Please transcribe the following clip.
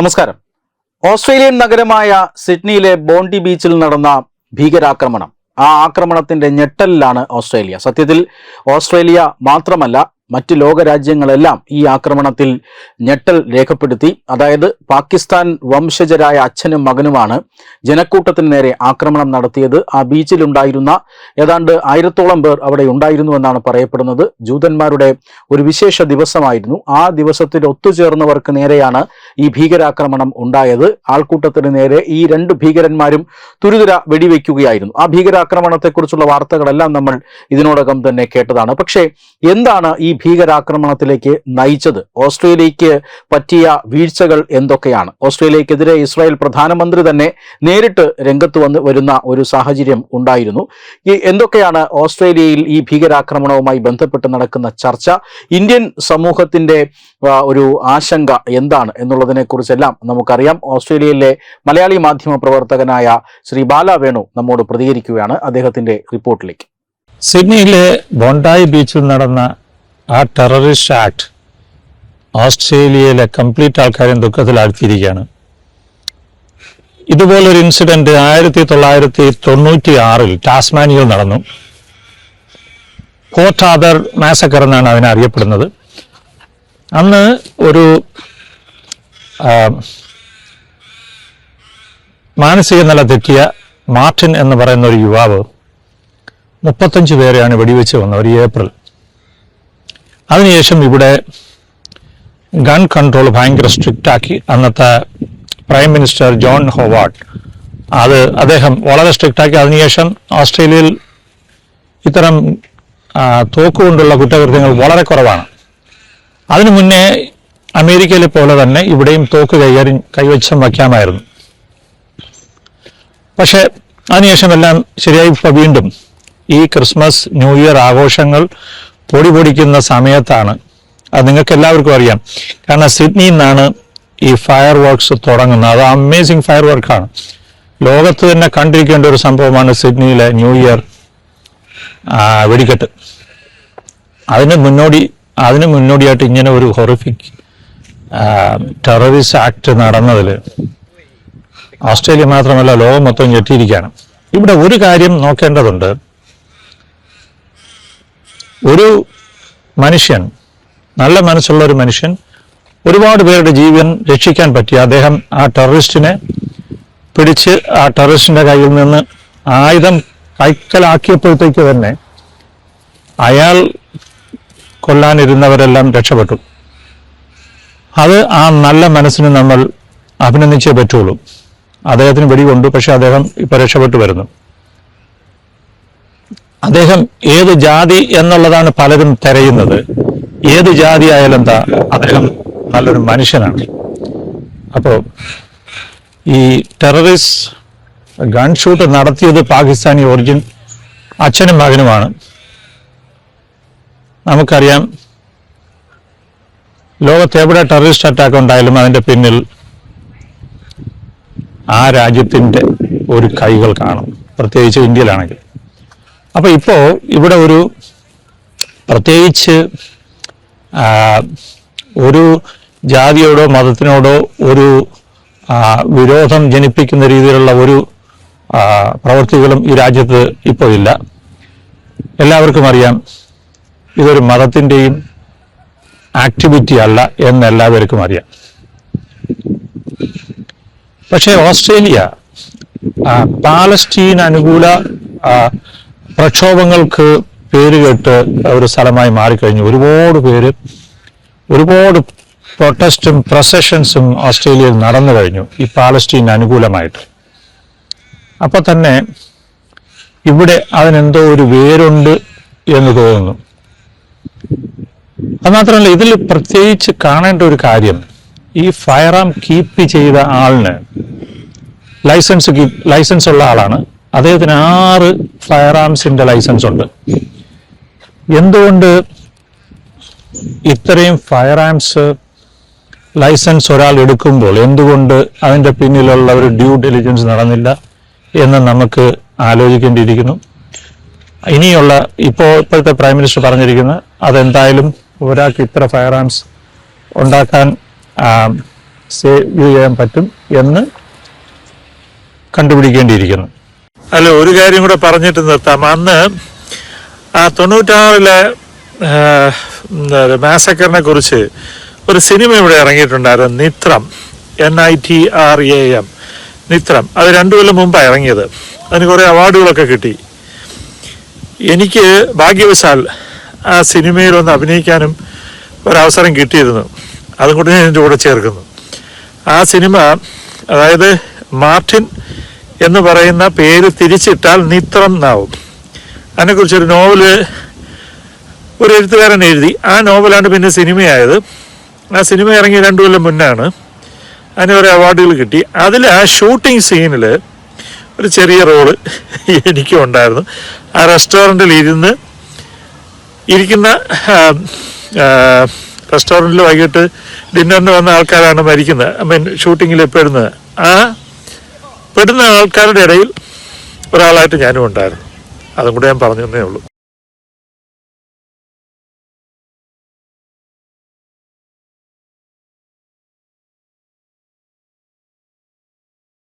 നമസ്കാരം. ഓസ്ട്രേലിയൻ നഗരമായ സിഡ്നിയിലെ ബോണ്ടി ബീച്ചിൽ നടന്ന ഭീകരാക്രമണം. ആ ആക്രമണത്തിന്റെ ഞെട്ടലിലാണ് ഓസ്ട്രേലിയ. സത്യത്തിൽ ഓസ്ട്രേലിയ മാത്രമല്ല മറ്റ് ലോകരാജ്യങ്ങളെല്ലാം ഈ ആക്രമണത്തിൽ ഞെട്ടൽ രേഖപ്പെടുത്തി. അതായത് പാകിസ്ഥാൻ വംശജരായ അച്ഛനും മകനുമാണ് ജനക്കൂട്ടത്തിന് നേരെ ആക്രമണം നടത്തിയത്. ആ ബീച്ചിലുണ്ടായിരുന്ന ഏതാണ്ട് ആയിരത്തോളം പേർ അവിടെ ഉണ്ടായിരുന്നു എന്നാണ് പറയപ്പെടുന്നത്. ജൂതന്മാരുടെ ഒരു വിശേഷ ദിവസമായിരുന്നു. ആ ദിവസത്തിൽ ഒത്തുചേർന്നവർക്ക് നേരെയാണ് ഈ ഭീകരാക്രമണം ഉണ്ടായത്. ആൾക്കൂട്ടത്തിന് നേരെ ഈ രണ്ട് ഭീകരന്മാരും തുരുതുര വെടിവെക്കുകയായിരുന്നു. ആ ഭീകരാക്രമണത്തെക്കുറിച്ചുള്ള വാർത്തകളെല്ലാം നമ്മൾ ഇതിനോടകം തന്നെ കേട്ടതാണ്. പക്ഷേ എന്താണ് ഈ ഭീകരാക്രമണത്തിലേക്ക് നയിച്ചത്. ഓസ്ട്രേലിയക്ക് പറ്റിയ വീഴ്ചകൾ എന്തൊക്കെയാണ്? ഓസ്ട്രേലിയക്കെതിരെ ഇസ്രായേൽ പ്രധാനമന്ത്രി തന്നെ നേരിട്ട് രംഗത്ത് വന്ന് വരുന്ന ഒരു സാഹചര്യം ഉണ്ടായിരുന്നു. ഈ എന്തൊക്കെയാണ് ഓസ്ട്രേലിയയിൽ ഈ ഭീകരാക്രമണവുമായി ബന്ധപ്പെട്ട് നടക്കുന്ന ചർച്ച? ഇന്ത്യൻ സമൂഹത്തിന്റെ ഒരു ആശങ്ക എന്താണ് എന്നുള്ളതിനെ കുറിച്ചെല്ലാം നമുക്കറിയാം. ഓസ്ട്രേലിയയിലെ മലയാളി മാധ്യമ പ്രവർത്തകനായ ശ്രീ ബാല വേണു നമ്മോട് പ്രതികരിക്കുകയാണ് അദ്ദേഹത്തിന്റെ റിപ്പോർട്ടിലേക്ക്. സിഡ്നിയിലെ ബോണ്ടായി ബീച്ചിൽ നടന്ന ആ ടെററിസ്റ്റ് ആക്ട് ഓസ്ട്രേലിയയിലെ കംപ്ലീറ്റ് ആൾക്കാരെയും ദുഃഖത്തിലാഴ്ത്തിയിരിക്കുകയാണ്. ഇതുപോലൊരു ഇൻസിഡന്റ് ആയിരത്തി തൊള്ളായിരത്തി തൊണ്ണൂറ്റി ആറിൽ ടാസ്മാനിയയിൽ നടന്നു. പോർട്ട് ആദർ മാസക്കർ എന്നാണ് അതിനെ അറിയപ്പെടുന്നത്. അന്ന് ഒരു മാനസിക നില തെറ്റിയ മാർട്ടിൻ എന്ന് പറയുന്ന ഒരു യുവാവ് മുപ്പത്തഞ്ച് പേരെയാണ് വെടിവെച്ച് വന്നത് ഒരു ഏപ്രിൽ. അതിനുശേഷം ഇവിടെ ഗൺ കൺട്രോൾ ഭയങ്കര സ്ട്രിക്റ്റ് ആക്കി. അന്നത്തെ പ്രൈം മിനിസ്റ്റർ ജോൺ ഹോവാർഡ് അത് അദ്ദേഹം വളരെ സ്ട്രിക്റ്റ് ആക്കി. അതിനുശേഷം ഓസ്ട്രേലിയയിൽ ഇത്തരം തോക്കുകൊണ്ടുള്ള കുറ്റകൃത്യങ്ങൾ വളരെ കുറവാണ്. അതിനു മുന്നേ അമേരിക്കയിലെ പോലെ തന്നെ ഇവിടെയും തോക്ക് കൈകാര്യം കൈവച്ചം വയ്ക്കാമായിരുന്നു. പക്ഷേ അതിനുശേഷം എല്ലാം ശരിയായി വീണ്ടും ഈ ക്രിസ്മസ് ന്യൂ ഇയർ ആഘോഷങ്ങൾ പൊടി പൊടിക്കുന്ന സമയത്താണ്. അത് നിങ്ങൾക്ക് എല്ലാവർക്കും അറിയാം. കാരണം സിഡ്നിയിൽ നിന്നാണ് ഈ ഫയർ വർക്ക്സ് തുടങ്ങുന്നത്. അത് അമേസിങ് ഫയർ വർക്കാണ് ലോകത്ത് തന്നെ കണ്ടിരിക്കേണ്ട ഒരു സംഭവമാണ് സിഡ്നിയിലെ ന്യൂ ഇയർ വെടിക്കെട്ട്. അതിന് മുന്നോടി അതിന് മുന്നോടിയായിട്ട് ഇങ്ങനെ ഒരു ഹൊറിഫിക് ടെററിസ്റ്റ് ആക്ട് നടന്നതിൽ ഓസ്ട്രേലിയ മാത്രമല്ല ലോകം മൊത്തം ഞെട്ടിയിരിക്കുകയാണ്. ഇവിടെ ഒരു കാര്യം നോക്കേണ്ടതുണ്ട്. ഒരു മനുഷ്യൻ നല്ല മനസ്സുള്ള ഒരു മനുഷ്യൻ ഒരുപാട് പേരുടെ ജീവൻ രക്ഷിക്കാൻ പറ്റി. അദ്ദേഹം ആ ടെററിസ്റ്റിനെ പിടിച്ച് ആ ടെററിസ്റ്റിന്റെ കയ്യിൽ നിന്ന് ആയുധം കൈക്കലാക്കിയപ്പോഴത്തേക്ക് തന്നെ അയാൾ കൊല്ലാനിരുന്നവരെല്ലാം രക്ഷപ്പെട്ടു. അത് ആ നല്ല മനസ്സിന് നമ്മൾ അഭിനന്ദിച്ചേ പറ്റുള്ളൂ. അദ്ദേഹത്തിന് വെടികൊണ്ടു പക്ഷെ അദ്ദേഹം ഇപ്പൊ രക്ഷപ്പെട്ടു വരുന്നു. അദ്ദേഹം ഏത് ജാതി എന്നുള്ളതാണ് പലരും തിരയുന്നത്. ഏത് ജാതി ആയാലും എന്താ അദ്ദേഹം നല്ലൊരു മനുഷ്യനാണ്. അപ്പോൾ ഈ ടെററിസ്റ്റ് ഗൺ ഷൂട്ട് നടത്തിയത് പാകിസ്ഥാനി ഒറിജിൻ അച്ഛനും മകനുമാണ്. നമുക്കറിയാം ലോകത്തെവിടെ ടെററിസ്റ്റ് അറ്റാക്ക് ഉണ്ടായാലും അതിന്റെ പിന്നിൽ ആ രാജ്യത്തിന്റെ ഒരു കൈകൾ കാണും. പ്രത്യേകിച്ച് ഇന്ത്യയിലാണെങ്കിൽ. അപ്പൊ ഇപ്പോ ഇവിടെ ഒരു പ്രത്യേകിച്ച് ഒരു ജാതിയോടോ മതത്തിനോടോ ഒരു വിരോധം ജനിപ്പിക്കുന്ന രീതിയിലുള്ള ഒരു പ്രവൃത്തികളും ഈ രാജ്യത്ത് ഇപ്പോൾ ഇല്ല. എല്ലാവർക്കും അറിയാം ഇതൊരു മതത്തിന്റെയും ആക്ടിവിറ്റി അല്ല എന്ന് എല്ലാവർക്കും അറിയാം. പക്ഷേ ഓസ്ട്രേലിയ പാലസ്റ്റീൻ അനുകൂല പ്രക്ഷോഭങ്ങൾക്ക് പേരുകേട്ട് ഒരു സ്ഥലമായി മാറിക്കഴിഞ്ഞു. ഒരുപാട് പേര് ഒരുപാട് പ്രൊട്ടസ്റ്റും പ്രൊസഷൻസും ഓസ്ട്രേലിയയിൽ നടന്നു കഴിഞ്ഞു. ഈ പാലസ്റ്റീൻ അനുകൂലമായിട്ട്. അപ്പോൾ തന്നെ ഇവിടെ അതിനെന്തോ ഒരു വേരുണ്ട് എന്ന് തോന്നുന്നു. അത് മാത്രമല്ല ഇതിൽ പ്രത്യേകിച്ച് കാണേണ്ട ഒരു കാര്യം ഈ ഫയർ ആം കീപ്പ് ചെയ്ത ആളിന് ലൈസൻസ് ലൈസൻസ് ഉള്ള ആളാണ് അദ്ദേഹത്തിന് ആറ് ഫയർ ആംസിന്റെ ലൈസൻസ് ഉണ്ട്. എന്തുകൊണ്ട് ഇത്രയും ഫയർ ആംസ് ലൈസൻസ് ഒരാൾ എടുക്കുമ്പോൾ എന്തുകൊണ്ട് അതിന്റെ പിന്നിലുള്ള ഒരു ഡ്യൂ ഡെലിജൻസ് നടന്നില്ല എന്ന് നമുക്ക് ആലോചിക്കേണ്ടിയിരിക്കുന്നു. ഇനിയുള്ള ഇപ്പോൾ ഇപ്പോഴത്തെ പ്രൈം മിനിസ്റ്റർ പറഞ്ഞിരിക്കുന്ന അതെന്തായാലും ഒരാൾക്ക് ഇത്ര ഫയർ ആംസ് ഉണ്ടാക്കാൻ സേവ് ചെയ്യാൻ പറ്റും എന്ന് കണ്ടുപിടിക്കേണ്ടിയിരിക്കുന്നു. അല്ല ഒരു കാര്യം കൂടെ പറഞ്ഞിട്ട് നിർത്താം. അന്ന് ആ തൊണ്ണൂറ്റാറിലെ മാസക്കറിനെ കുറിച്ച് ഒരു സിനിമ ഇവിടെ ഇറങ്ങിയിട്ടുണ്ടായിരുന്നു. Nitram N I T R A M Nitram. അത് രണ്ടു കൊല്ലം മുമ്പാണ് ഇറങ്ങിയത്. അതിന് കുറേ അവാർഡുകളൊക്കെ കിട്ടി. എനിക്ക് ഭാഗ്യവശാൽ ആ സിനിമയിൽ ഒന്ന് അഭിനയിക്കാനും ഒരവസരം കിട്ടിയിരുന്നു. അതും കൂടി ഞാൻ എന്റെ കൂടെ ചേർക്കുന്നു. ആ സിനിമ അതായത് മാർട്ടിൻ എന്ന് പറയുന്ന പേര് തിരിച്ചിട്ടാൽ നിത്രം എന്നാവും അതിനെക്കുറിച്ചൊരു നോവൽ ഒരു എഴുത്തുകാരൻ എഴുതി. ആ നോവലാണ് പിന്നെ സിനിമയായത്. ആ സിനിമ ഇറങ്ങി രണ്ടു കൊല്ലം മുന്നാണ് അതിന് കുറേ അവാർഡുകൾ കിട്ടി. അതിൽ ആ ഷൂട്ടിംഗ് സീനിൽ ഒരു ചെറിയ റോൾ എനിക്കും ഉണ്ടായിരുന്നു. ആ റെസ്റ്റോറന്റിൽ ഇരുന്ന് ഇരിക്കുന്ന റെസ്റ്റോറന്റിൽ വൈകിട്ട് ഡിന്നറിന് വന്ന ആൾക്കാരാണ് മരിക്കുന്നത്. ഐ മീൻ ഷൂട്ടിങ്ങിൽ പെടുന്നത്. ആ പെടുന്ന ആൾക്കാരുടെ ഇടയിൽ ഒരാളായിട്ട് ഞാനും ഉണ്ടായിരുന്നു. അതും കൂടെ ഞാൻ പറഞ്ഞു തന്നേ ഉള്ളൂ.